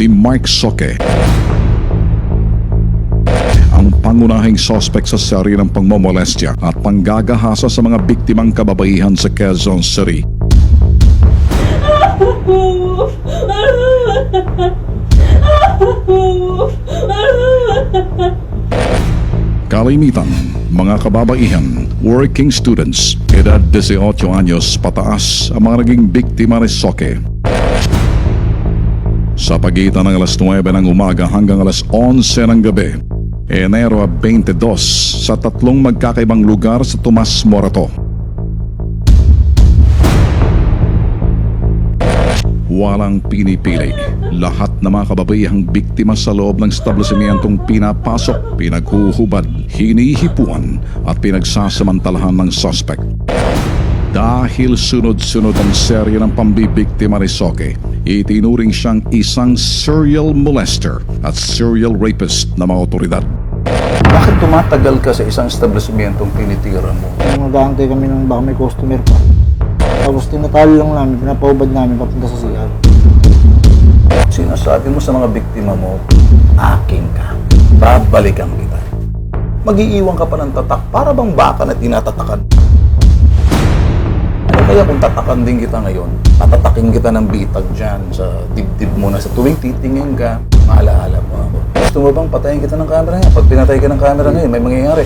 si Mark Soke. Ang pangunahing suspect sa serye ng pangmomolestya at panggagahasa sa mga biktimang kababaihan sa Quezon City. Kalimitan, mga kababaihan, working students, edad 18 anyos pataas ang mga naging biktima ni Soke. Sa pagitan ng alas 9 ng umaga hanggang alas 11 ng gabi, Enero 22 sa tatlong magkakaibang lugar sa Tomas Morato. Walang pinipili. Lahat ng mga kababayang biktima sa loob ng establishmentong pinapasok, pinaghuhubad, hinihipuan at pinagsasamantalahan ng suspect. Dahil sunod-sunod ang serye ng pambibiktima ni Soke, itinuring siyang isang serial molester at serial rapist na mga otoridad. Bakit tumatagal ka sa isang establishmentong tinitira mo? Nag-aantay kami ng baka may customer pa. Tapos tinatalo lang namin, pinapaubad namin papunta sa CR. Sinasabi mo sa mga biktima mo, akin ka. Babalikan kita. Mag-iiwan ka pa ng tatak para bang baka na tinatatakan. Kaya kung tatakan din kita ngayon, tatatakin kita ng bitag dyan sa dibdib mo na sa tuwing titingin ka, maalaala mo ako. Gusto mo bang patayin kita ng camera ngayon? Pag pinatay ka ng camera ngayon, may mangyayari.